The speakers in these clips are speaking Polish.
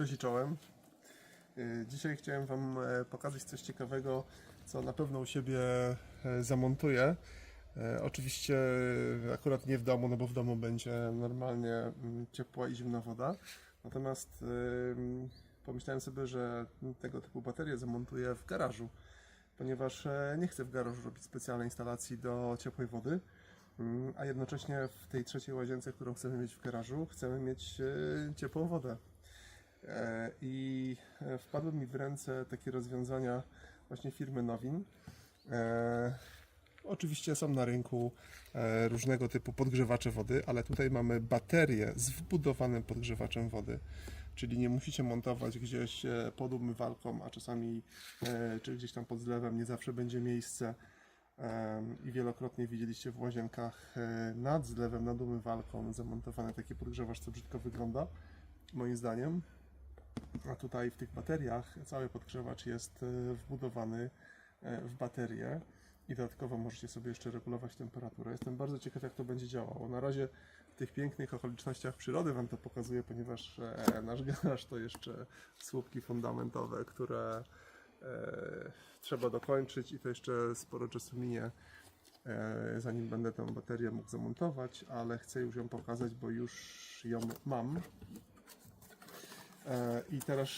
Cześć i czołem. Y, Dzisiaj chciałem Wam e, pokazać coś ciekawego, co na pewno u siebie e, zamontuję. E, Oczywiście akurat nie w domu, no bo w domu będzie normalnie mm, ciepła i zimna woda. Natomiast pomyślałem sobie, że tego typu baterie zamontuję w garażu, ponieważ nie chcę w garażu robić specjalnej instalacji do ciepłej wody. Mm, A jednocześnie w tej trzeciej łazience, którą chcemy mieć w garażu, chcemy mieć ciepłą wodę. E, I e, wpadły mi w ręce takie rozwiązania właśnie firmy Nowin. E, Oczywiście są na rynku różnego typu podgrzewacze wody, ale tutaj mamy baterię z wbudowanym podgrzewaczem wody. Czyli nie musicie montować gdzieś pod umywalką, a czasami czy gdzieś tam pod zlewem nie zawsze będzie miejsce. I wielokrotnie widzieliście w łazienkach nad zlewem, nad umywalką zamontowany taki podgrzewacz, co brzydko wygląda, moim zdaniem. A tutaj w tych bateriach cały podgrzewacz jest e, wbudowany e, w baterię i dodatkowo możecie sobie jeszcze regulować temperaturę. Jestem bardzo ciekaw, jak to będzie działało. Na razie w tych pięknych okolicznościach przyrody Wam to pokazuję, ponieważ e, nasz garaż to jeszcze słupki fundamentowe, które trzeba dokończyć i to jeszcze sporo czasu minie, zanim będę tę baterię mógł zamontować, ale chcę już ją pokazać, bo już ją mam. E, I teraz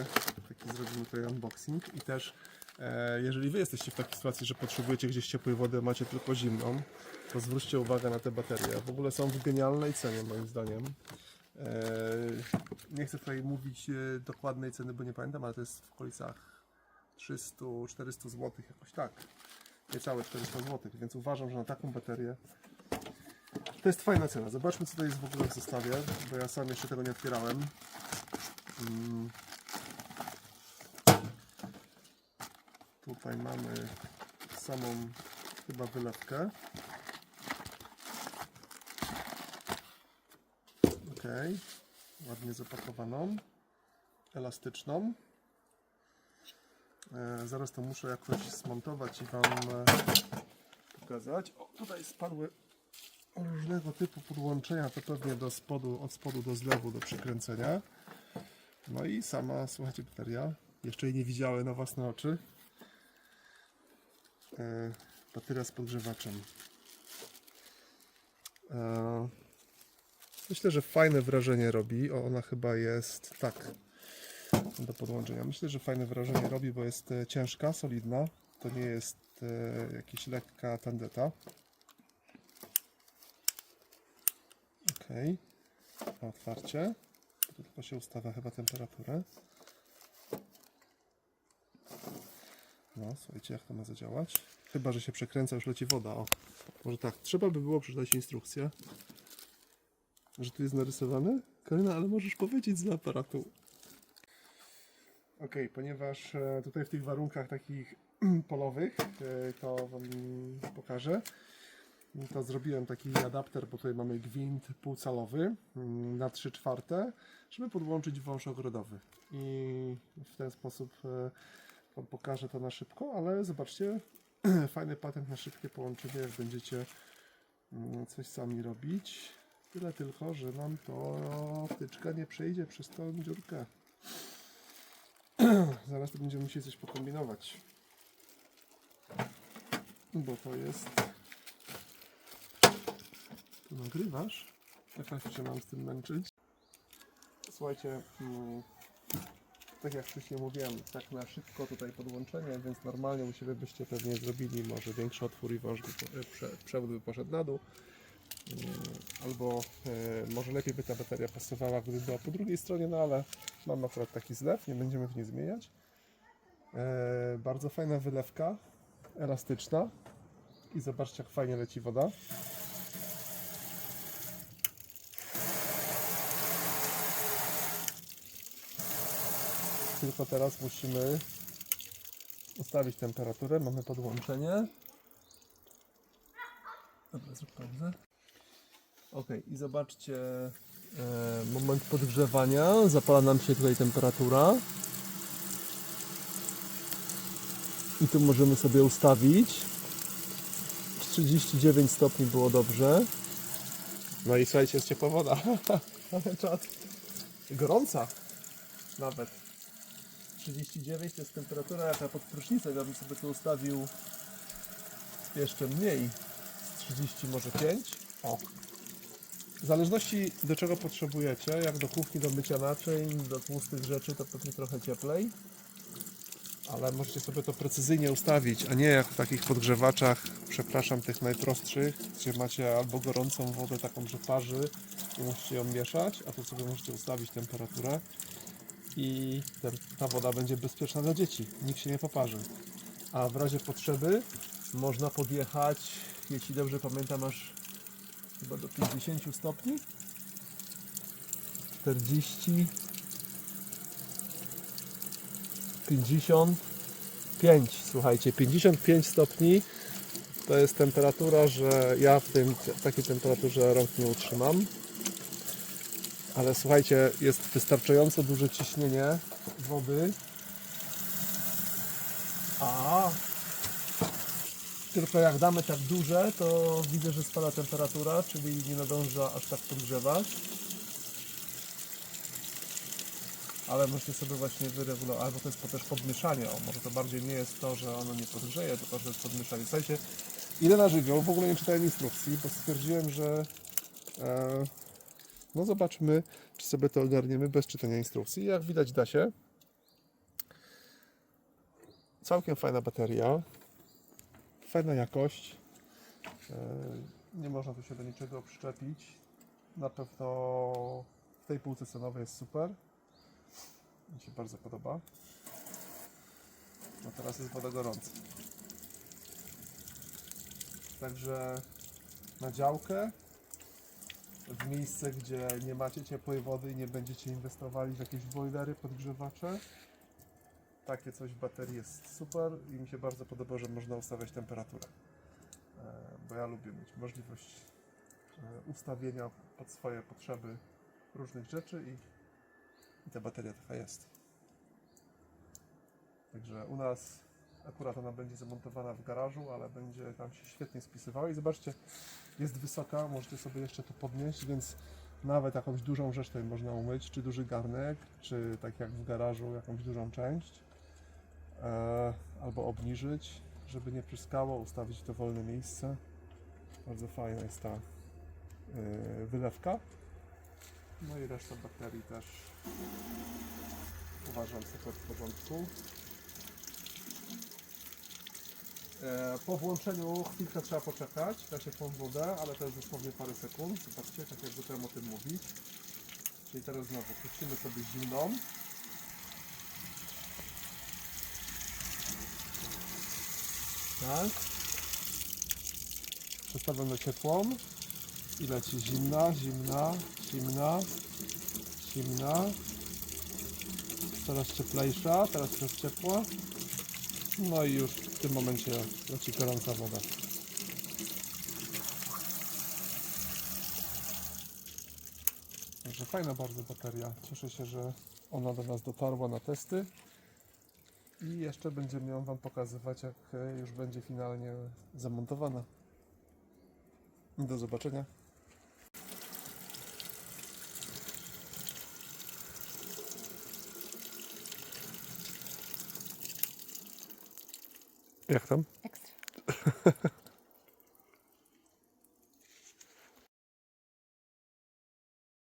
e, taki zrobimy tutaj unboxing i też e, jeżeli Wy jesteście w takiej sytuacji, że potrzebujecie gdzieś ciepłej wody, macie tylko zimną, to zwróćcie uwagę na te baterie. W ogóle są w genialnej cenie moim zdaniem. Nie chcę tutaj mówić dokładnej ceny, bo nie pamiętam, ale to jest w okolicach 300-400 zł jakoś tak. Niecałe 400 zł, więc uważam, że na taką baterię to jest fajna cena. Zobaczmy co to jest w ogóle w zestawie, bo ja sam jeszcze tego nie otwierałem. Mm. Tutaj mamy samą chyba wylewkę. Ok, ładnie zapakowaną, elastyczną. E, zaraz to muszę jakoś smontować i Wam e, pokazać. O, tutaj spadły różnego typu podłączenia, to pewnie do spodu, od spodu do zlewu do przykręcenia. No i sama, słuchajcie, bateria. Jeszcze jej nie widziałem na własne oczy. E, bateria z podgrzewaczem. E, myślę, że fajne wrażenie robi. O, ona chyba jest tak do podłączenia. Myślę, że fajne wrażenie robi, bo jest e, ciężka, solidna. To nie jest e, jakaś lekka tandeta. Ok. Otwarcie. Tu tylko się ustawia chyba temperaturę. No, słuchajcie, jak to ma zadziałać. Chyba, że się przekręca, już leci woda. O, może tak. Trzeba by było przeczytać instrukcję. Że tu jest narysowane? Karina, ale możesz powiedzieć z aparatu. Ok, ponieważ e, tutaj w tych warunkach takich polowych, e, to Wam pokażę. To zrobiłem taki adapter, bo tutaj mamy gwint półcalowy mm, na 3 czwarte, żeby podłączyć wąż ogrodowy. I w ten sposób e, Wam pokażę to na szybko, ale zobaczcie, fajny patent na szybkie połączenie, jak będziecie mm, coś sami robić. Tyle tylko, że nam to wtyczka nie przejdzie przez tą dziurkę. Zaraz tu będziemy musieli coś pokombinować. Bo to jest tu nagrywasz? Jak się mam z tym męczyć? Słuchajcie, mm, tak jak wcześniej mówiłem, tak na szybko tutaj podłączenie, więc normalnie u siebie byście pewnie zrobili może większy otwór i po- e, prze, przewód by poszedł na dół. Mm, Albo e, może lepiej by ta bateria pasowała, gdyby była po drugiej stronie, no ale mam akurat taki zlew, nie będziemy w nie zmieniać. E, bardzo fajna wylewka, elastyczna i zobaczcie jak fajnie leci woda. Tylko teraz musimy ustawić temperaturę. Mamy podłączenie. Dobra, zrób pauzę. Ok, i zobaczcie e, moment podgrzewania. Zapala nam się tutaj temperatura. I tu możemy sobie ustawić. 39 stopni było dobrze. No i słuchajcie, jest ciepła woda. Ale czad. Gorąca. nawet 39 to jest temperatura jaka pod prysznicem. Ja bym sobie tu ustawił jeszcze mniej, z 30 może 5. O. W zależności do czego potrzebujecie, jak do kuchni, do mycia naczyń, do tłustych rzeczy, to pewnie trochę cieplej. Ale możecie sobie to precyzyjnie ustawić, a nie jak w takich podgrzewaczach, przepraszam, tych najprostszych, gdzie macie albo gorącą wodę taką, że parzy i musicie ją mieszać, a tu sobie możecie ustawić temperaturę i ta woda będzie bezpieczna dla dzieci, nikt się nie poparzy. A w razie potrzeby można podjechać, jeśli dobrze pamiętam, aż chyba do 50 stopni. 40 55, słuchajcie, 55 stopni to jest temperatura, że ja w, tym, w takiej temperaturze rąk nie utrzymam. Ale słuchajcie, jest wystarczająco duże ciśnienie wody. A tylko jak damy tak duże, to widzę, że spada temperatura, czyli nie nadąża aż tak podgrzewać. Ale możecie sobie właśnie wyregulować, albo to jest po- też podmieszanie, o, może to bardziej nie jest to, że ono nie podgrzeje, tylko że jest podmieszanie. Słuchajcie, ile na żywioł, w ogóle nie czytałem instrukcji, bo stwierdziłem, że e, no zobaczmy, czy sobie to ogarniemy bez czytania instrukcji. Jak widać da się. Całkiem fajna bateria, fajna jakość. E, Nie można tu się do niczego przyczepić. Na pewno w tej półce cenowej jest super. Mi się bardzo podoba. No teraz jest woda gorąca. Także na działkę, w miejsce, gdzie nie macie ciepłej wody i nie będziecie inwestowali w jakieś boilery, podgrzewacze. Takie coś w baterii jest super i mi się bardzo podoba, że można ustawiać temperaturę. E, Bo ja lubię mieć możliwość e, ustawienia pod swoje potrzeby różnych rzeczy i, i ta bateria taka jest. Także u nas akurat ona będzie zamontowana w garażu, ale będzie tam się świetnie spisywała i zobaczcie, jest wysoka, możecie sobie jeszcze to podnieść, więc nawet jakąś dużą rzecz tutaj można umyć, czy duży garnek, czy tak jak w garażu jakąś dużą część, e, albo obniżyć, żeby nie pryskało, ustawić w dowolne miejsce. Bardzo fajna jest ta e, wylewka. No i reszta baterii też uważam super w porządku. E, Po włączeniu chwilkę trzeba poczekać na ciepłą wodę, ale to jest dosłownie parę sekund. Zobaczcie, tak jak zacząłem o tym mówić. Czyli teraz znowu puścimy sobie zimną. Tak. Przestawiam na ciepłą. I leci zimna, zimna, zimna, zimna. Teraz cieplejsza, teraz jest ciepła. No i już w tym momencie leci gorąca woda. Także fajna bardzo bateria. Cieszę się, że ona do nas dotarła na testy. I jeszcze będziemy ją Wam pokazywać, jak już będzie finalnie zamontowana. Do zobaczenia. Jak tam? Ekstra.